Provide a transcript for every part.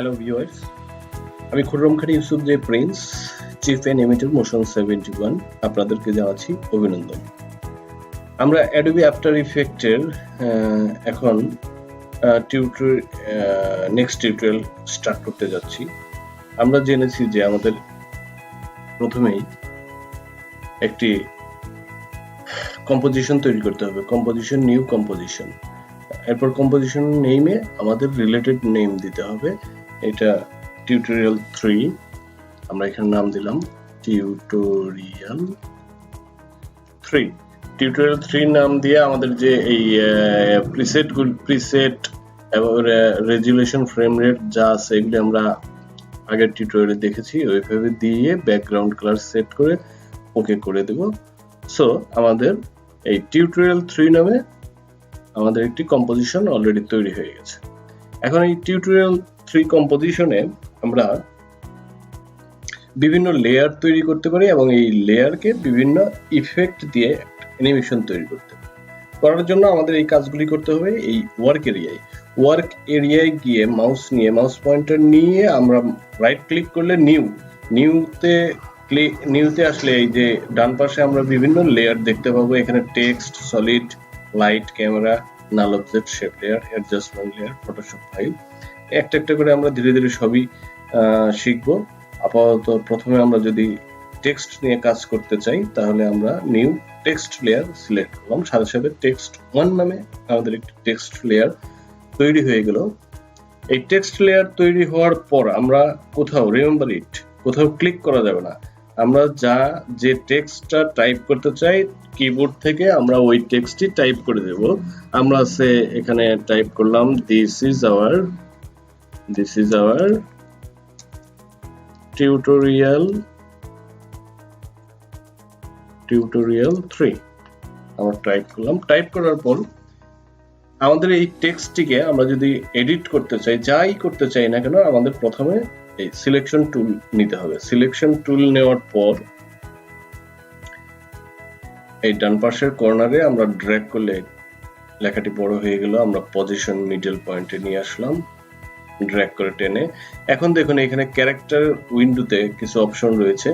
Hello viewers আমি Khurram Khan Yusuf J prince chief animator motion seventy one আপনাদেরকে জানাচ্ছি অভিনন্দন। আমরা অ্যাডোবি আফটার ইফেক্টের এখন টিউটোর নেক্সট টিউটোরিয়াল স্টার্ট করতে যাচ্ছি। আমরা জেনেছি যে আমাদের প্রথমেই একটি কম্পোজিশন তৈরি করতে হবে। কম্পোজিশন নিউ কম্পোজিশন এরপর কম্পোজিশন নেইমে আমাদের রিলেটেড নেম দিতে হবে। এটা টিউটোরিয়াল থ্রি আমরা এখানে নাম দিলাম টিউটোরিয়াল থ্রি টিউটোরিয়াল থ্রি নাম দিয়ে আমাদের যে এই প্রিসেট প্রিসেট এবং রেজুলেশন ফ্রেম রেট যা আছে এগুলি আমরা আগের টিউটোরিয়ালে দেখেছি। ওইভাবে দিয়ে ব্যাকগ্রাউন্ড কালার সেট করে ওকে করে দেব। সো আমাদের এই টিউটোরিয়াল থ্রি নামে আমাদের একটি কম্পোজিশন অলরেডি তৈরি হয়ে গেছে। এখন এই টিউটোরিয়াল থ্রি কম্পোজিশনে আমরা বিভিন্ন লেয়ার তৈরি করতে পারি এবং এই লেয়ারকে বিভিন্ন ইফেক্ট দিয়ে অ্যানিমেশন তৈরি করতে পারি। করার জন্য আমাদের এই কাজগুলি করতে হবে এই ওয়ার্ক এরিয়ায় ওয়ার্ক এরিয়ায় গিয়ে মাউস নিয়ে মাউস পয়েন্টার নিয়ে আমরা রাইট ক্লিক করলে নিউ নিউতে ক্লিক নিউতে আসলে এই যে ডান পাশে আমরা বিভিন্ন লেয়ার দেখতে পাবো। এখানে text solid light camera null object shape layer adjustment layer Photoshop file একটা একটা করে আমরা ধীরে ধীরে সবই শিখব। আপাতত প্রথমে আমরা যদি টেক্সট নিয়ে কাজ করতে চাই, তাহলে আমরা নিউ টেক্সট লেয়ার সিলেক্ট করলাম। সাথে সাথে টেক্সট ওয়ান নামে আমাদের একটি টেক্সট লেয়ার তৈরি হয়ে গেল। এই টেক্সট লেয়ার তৈরি হওয়ার পর আমরা কোথাও রিমেম্বার ইট কোথাও ক্লিক করা যাবে না। আমরা যা, যে টেক্সটটা টাইপ করতে চাই কিবোর্ড থেকে আমরা ওই টেক্সটটি টাইপ করে দেব। আমরা সে এখানে টাইপ করলাম this is our this is our tutorial tutorial three আমরা টাইপ করলাম। টাইপ করার পর আমাদের এই টেক্সটটিকে আমরা যদি এডিট করতে চাই, যাই করতে চাই না কেন, আমাদের প্রথমে এই সিলেকশন টুল নিতে হবে। সিলেকশন টুল নেওয়ার পর এই ডান পাশের কর্নারে আমরা ড্র্যাগ করলে লেখাটি বড় হয়ে গেল। আমরা পজিশন মিডল পয়েন্টে নিয়ে আসলাম। ড্র্যাগ করে টেনে। এখন দেখুন, এখানে ক্যারেক্টার উইন্ডোতে কিছু অপশন রয়েছে।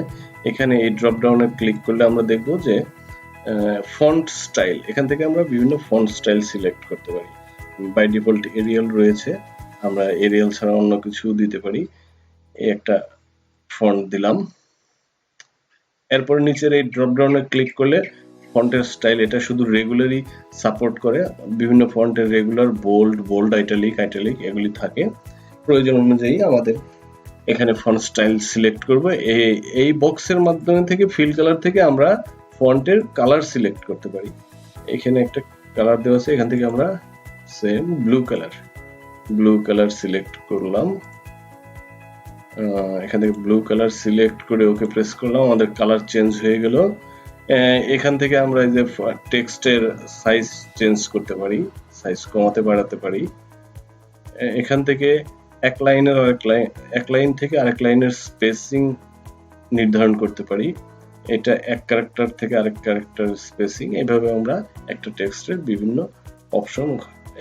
এখানে এই ড্রপ ডাউনে ক্লিক করলে আমরা দেখব যে ফন্ট স্টাইল এখান থেকে আমরা বিভিন্ন ফন্ট স্টাইল সিলেক্ট করতে পারি। বাই ডিফল্ট এরিয়াল রয়েছে। আমরা এরিয়াল ছাড়া অন্য কিছু দিতে পারি। এই একটা ফন্ট দিলাম। এরপর নিচের এই ড্রপ ডাউনে ক্লিক করলে ফন্টের স্টাইল এটা শুধু রেগুলারই সাপোর্ট করে। বিভিন্ন ফন্টের regular bold bold italic italic এগুলি থাকে। প্রয়োজন অনুযায়ী আমাদের এখানে ফন্ট স্টাইল সিলেক্ট করব। এই বক্সের মাধ্যমে থেকে ফিল কালার থেকে আমরা ফন্টের কালার সিলেক্ট করতে পারি। এখানে একটা কালার দেওয়া আছে, এখান থেকে আমরা same blue colour blue colour select করলাম। এখান থেকে ব্লু কালার সিলেক্ট করে ওকে প্রেস করলাম, আমাদের কালার চেঞ্জ হয়ে গেল। এখান থেকে আমরা যে টেক্সটের সাইজ চেঞ্জ করতে পারি সাইজ কমাতে বাড়াতে পারি। এখান থেকে এক লাইনের আরেক লাইন এক লাইন থেকে আরেক লাইনের স্পেসিং নির্ধারণ করতে পারি। এটা এক ক্যারেক্টার থেকে আরেক ক্যারেক্টার স্পেসিং এইভাবে আমরা একটা টেক্সটের বিভিন্ন অপশন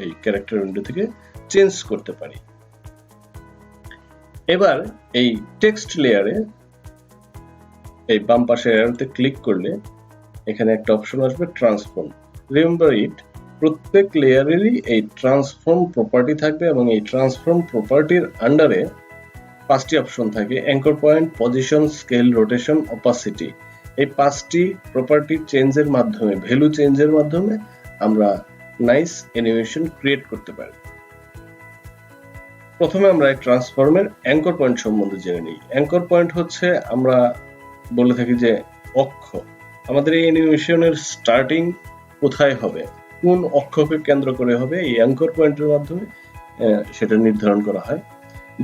এই ক্যারেক্টার উইন্ডো থেকে চেঞ্জ করতে পারি। এবার এই টেক্সট লেয়ারে এই বাম পাশে এরোতে ক্লিক করলে এখানে একটা অপশন আসবে ট্রান্সফর্ম রিমেম্বার ইট প্রত্যেক লেয়ারেরই এই ট্রান্সফর্ম প্রপার্টি থাকবে এবং এই ট্রান্সফর্ম প্রপার্টির আন্ডারে পাঁচটি অপশন থাকে anchor point position scale rotation opacity এই পাঁচটি প্রপার্টি চেঞ্জের মাধ্যমে ভ্যালু চেঞ্জের মাধ্যমে আমরা নাইস অ্যানিমেশন ক্রিয়েট করতে পারি। প্রথমে আমরা এই ট্রান্সফর্মের অ্যাঙ্কর পয়েন্ট সম্বন্ধে জেনে নিই। অ্যাঙ্কর পয়েন্ট হচ্ছে আমরা বলে থাকি যে অক্ষ। আমাদের এই অ্যানিমেশনের স্টার্টিং কোথায় হবে? কোন অক্ষকে কেন্দ্র করে হবে এই অ্যাঙ্কর পয়েন্টের মাধ্যমে সেটা নির্ধারণ করা হয়।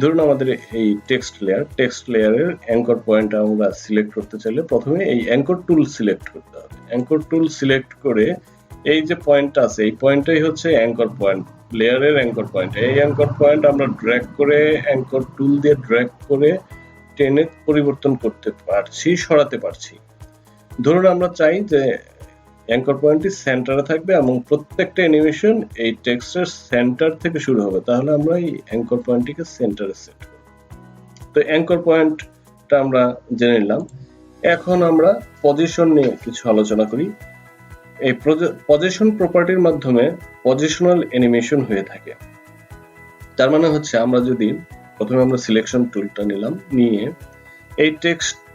ধরুন আমাদের এই টেক্সট লেয়ার টেক্সট লেয়ারের অ্যাঙ্কর পয়েন্ট আমরা সিলেক্ট করতে চাইলে প্রথমে এই অ্যাঙ্কর টুল সিলেক্ট করতে হবে। অ্যাঙ্কর টুল সিলেক্ট করে এই যে পয়েন্টটা আছে, এই পয়েন্টটাই হচ্ছে অ্যাঙ্কর পয়েন্ট লেয়ারের অ্যাঙ্কর পয়েন্ট এই অ্যাঙ্কর পয়েন্ট আমরা ড্র্যাগ করে অ্যাঙ্কর টুল দিয়ে ড্র্যাগ করে টেনে পরিবর্তন করতে পারছি, সরাতে পারছি। ধরুন আমরা চাই যে অ্যাঙ্কর পয়েন্টটি সেন্টারে থাকবে এবং প্রত্যেকটা অ্যানিমেশন এই টেক্সটের সেন্টার থেকে শুরু হবে। তাহলে আমরা এই অ্যাঙ্কর পয়েন্টটিকে সেন্টারে সেট করব। তো অ্যাঙ্কর পয়েন্টটা আমরা জেনে নিলাম। এখন আমরা পজিশন নিয়ে কিছু আলোচনা করি। এই পজিশন প্রপার্টির মাধ্যমে পজিশনাল অ্যানিমেশন হয়ে থাকে। তার মানে হচ্ছে আমরা যদি প্রথমে আমরা সিলেকশন টুলটা নিলাম, নিয়ে এই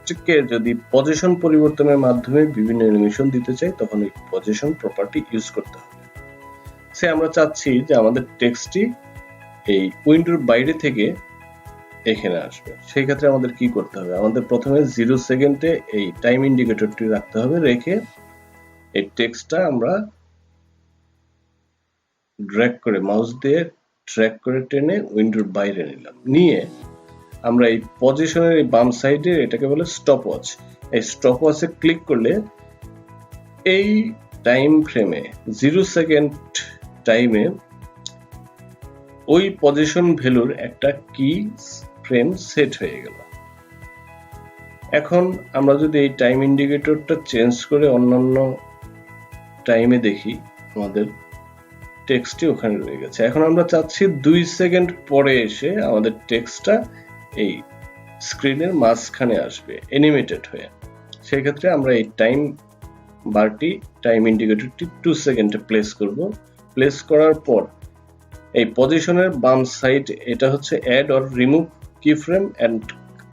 টেক্সটকে যদি পজিশন পরিবর্তনের মাধ্যমে বিভিন্ন অ্যানিমেশন দিতে চাই তখন এই পজিশন প্রপার্টি ইউজ করতে হবে। সে আমরা চাচ্ছি যে আমাদের টেক্সটটি এই উইন্ডোর বাইরে থেকে এখানে আসবে। সেই ক্ষেত্রে আমাদের কি করতে হবে? আমাদের প্রথমে জিরো সেকেন্ডে এই টাইম ইন্ডিকেটরটি রাখতে হবে, রেখে এই টেক্সটটা আমরা ড্র্যাগ করে মাউস দিয়ে ট্র্যাক করে টেনে উইন্ডোর বাইরে নিলাম। নিয়ে আমরা এই পজিশনের এই বাম সাইডে এটাকে বলে স্টপ ওয়াচ এই স্টপ ওয়াচে ক্লিক করলে এই টাইম ফ্রেমে জিরো সেকেন্ড টাইমে ওই পজিশন ভ্যালুর একটা কি ফ্রেম সেট হয়ে গেল। এখন আমরা যদি এই টাইম ইন্ডিকেটরটা চেঞ্জ করে অন্যান্য টাইমে দেখি, আমাদের টেক্সটটি ওখানে রয়ে গেছে। এখন আমরা চাচ্ছি দুই সেকেন্ড পরে এসে আমাদের টেক্সটটা এই স্ক্রিনের মাঝখানে আসবে অ্যানিমেটেড হয়ে। সেই ক্ষেত্রে আমরা এই টাইম বারটি টাইম ইন্ডিকেটরটি টু সেকেন্ডে প্লেস করব। প্লেস করার পর, এই পজিশনের বাম সাইড এটা হচ্ছে add or remove key frame and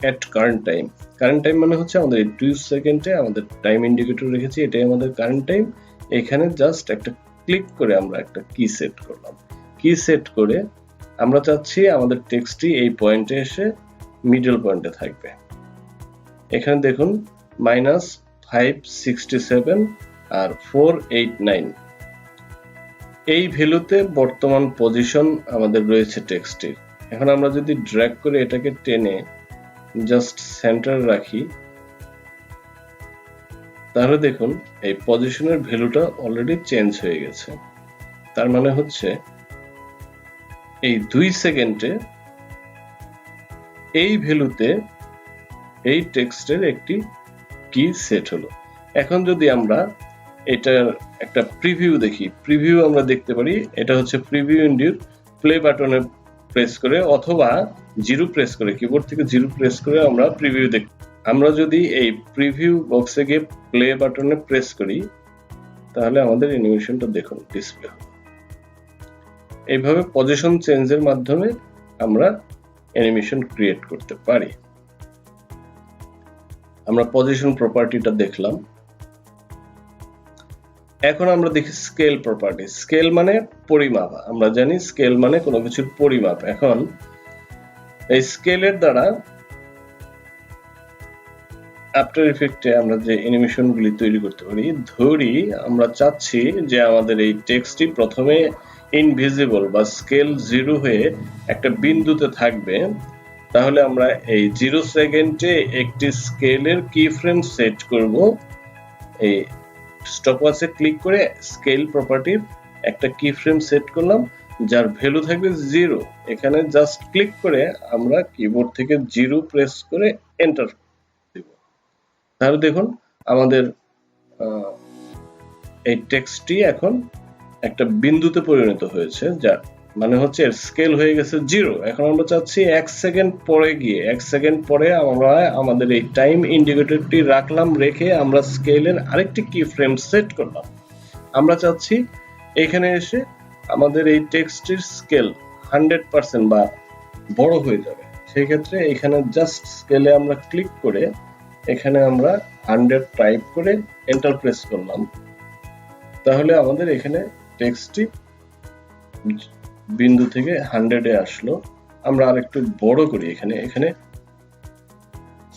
at current time current time মানে হচ্ছে আমাদের এই টু সেকেন্ডে আমাদের টাইম ইন্ডিকেটর রেখেছি, এটাই আমাদের কারেন্ট টাইম এখানে জাস্ট একটা ক্লিক করে আমরা একটা কি সেট করলাম। কি সেট করে আমরা চাচ্ছি আমাদের টেক্সটটি এই পয়েন্টে এসে মিডল পয়েন্টে থাকবে। এখানে দেখুন মাইনাস ফাইভ সিক্সটি সেভেন আর ফোর এইট নাইন এই ভ্যালুতে বর্তমান পজিশন আমাদের রয়েছে টেক্সটির এখন আমরা যদি ড্র্যাগ করে এটাকে টেনে জাস্ট সেন্টার রাখি, তাহলে দেখুন, এই পজিশনের ভ্যালুটা অলরেডি চেঞ্জ হয়ে গেছে। তার মানে হচ্ছে, এই দুই সেকেন্ডে এই ভ্যালুতে এই টেক্সটের একটি কি সেট হলো? এখন যদি আমরা এটার একটা প্রিভিউ দেখি, প্রিভিউ আমরা দেখতে পারি, এটা হচ্ছে প্রিভিউ ইন্ডির প্লে বাটনে প্রেস করে অথবা জিরো প্রেস করে কিবোর্ড থেকে জিরো প্রেস করে আমরা প্রিভিউ দেখ, আমরা যদি এই প্রিভিউ বক্সে গিয়ে প্লে বাটনে প্রেস করি, তাহলে আমাদের অ্যানিমেশনটা দেখুন ডিসপ্লে এইভাবে পজিশন চেঞ্জের মাধ্যমে আমরা অ্যানিমেশন ক্রিয়েট করতে পারি। আমরা পজিশন প্রপার্টিটা দেখলাম। এখন আমরা দেখি স্কেল প্রপার্টি স্কেল মানে পরিমাপ। আমরা জানি স্কেল মানে কোনো কিছুর পরিমাপ। এখন এই স্কেলের দ্বারা আফটার ইফেক্টে আমরা যে অ্যানিমেশন গুলি তৈরি করতে পারি, ধরি আমরা চাচ্ছি যে আমাদের এই টেক্সটটি প্রথমে ইনভিজিবল বা স্কেল জিরো হয়ে একটা বিন্দুতে থাকবে, তাহলে আমরা এই জিরো সেকেন্ডে একটি স্কেলের কি ফ্রেম সেট করব। এই স্টপওয়াচে ক্লিক করে স্কেল প্রপার্টির একটা কি ফ্রেম সেট করলাম, যার ভ্যালু থাকবে জিরো এখানে জাস্ট ক্লিক করে আমরা কিবোর্ড থেকে জিরো প্রেস করে এন্টার দিব। তাহলে দেখুন, আমাদের এই টেক্সটটি এখন একটা বিন্দুতে পরিণত হয়েছে যার মানে হচ্ছে এর স্কেল হয়ে গেছে জিরো এখন আমরা চাচ্ছি এক সেকেন্ড পরে গিয়ে, এক সেকেন্ড পরে আমরা আমাদের এই টাইম ইন্ডিকেটরটি রাখলাম, রেখে আমরা স্কেলের আরেকটি কি ফ্রেম সেট করলাম। আমরা চাচ্ছি এখানে এসে আমাদের এই টেক্সটের স্কেল হান্ড্রেড পার্সেন্ট বা বড় হয়ে যাবে। সেই ক্ষেত্রে এখানে জাস্ট স্কেলে আমরা ক্লিক করে এখানে আমরা হান্ড্রেড টাইপ করে এন্টার প্রেস করলাম। তাহলে আমাদের এখানে টেক্সটটি বিন্দু থেকে হান্ড্রেডে আসলো। আমরা আর একটু বড় করি এখানে। এখানে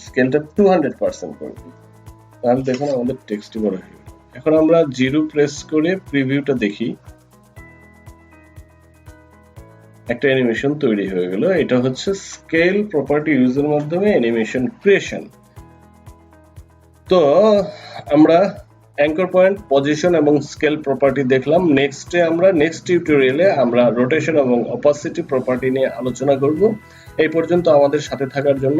স্কেলটা টু হান্ড্রেড পার্সেন্ট করে তাহলে দেখুন আমাদের টেক্সটটি বড় হয়ে গেল। এখন আমরা জিরো প্রেস করে প্রিভিউটা দেখি। একটা অ্যানিমেশন তৈরি হয়ে গেল। এটা হচ্ছে স্কেল প্রপার্টি ইউজের মাধ্যমে অ্যানিমেশন ক্রিয়েশন। তো আমরা অ্যাঙ্কর পয়েন্ট পজিশন এবং স্কেল প্রপার্টি দেখলাম। নেক্সটে আমরা নেক্সট টিউটোরিয়ালে আমরা রোটেশন এবং অপাসিটি প্রপার্টি নিয়ে আলোচনা করব। এই পর্যন্ত আমাদের সাথে থাকার জন্য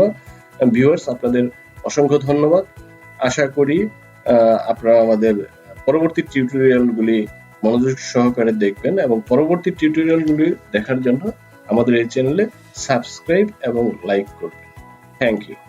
ভিউয়ার্স আপনাদের অসংখ্য ধন্যবাদ। আশা করি আপনারা আমাদের পরবর্তী টিউটোরিয়ালগুলি মনোযোগ সহকারে দেখবেন এবং পরবর্তী টিউটোরিয়ালগুলি দেখার জন্য আমাদের এই চ্যানেলে সাবস্ক্রাইব এবং লাইক করবেন। Thank you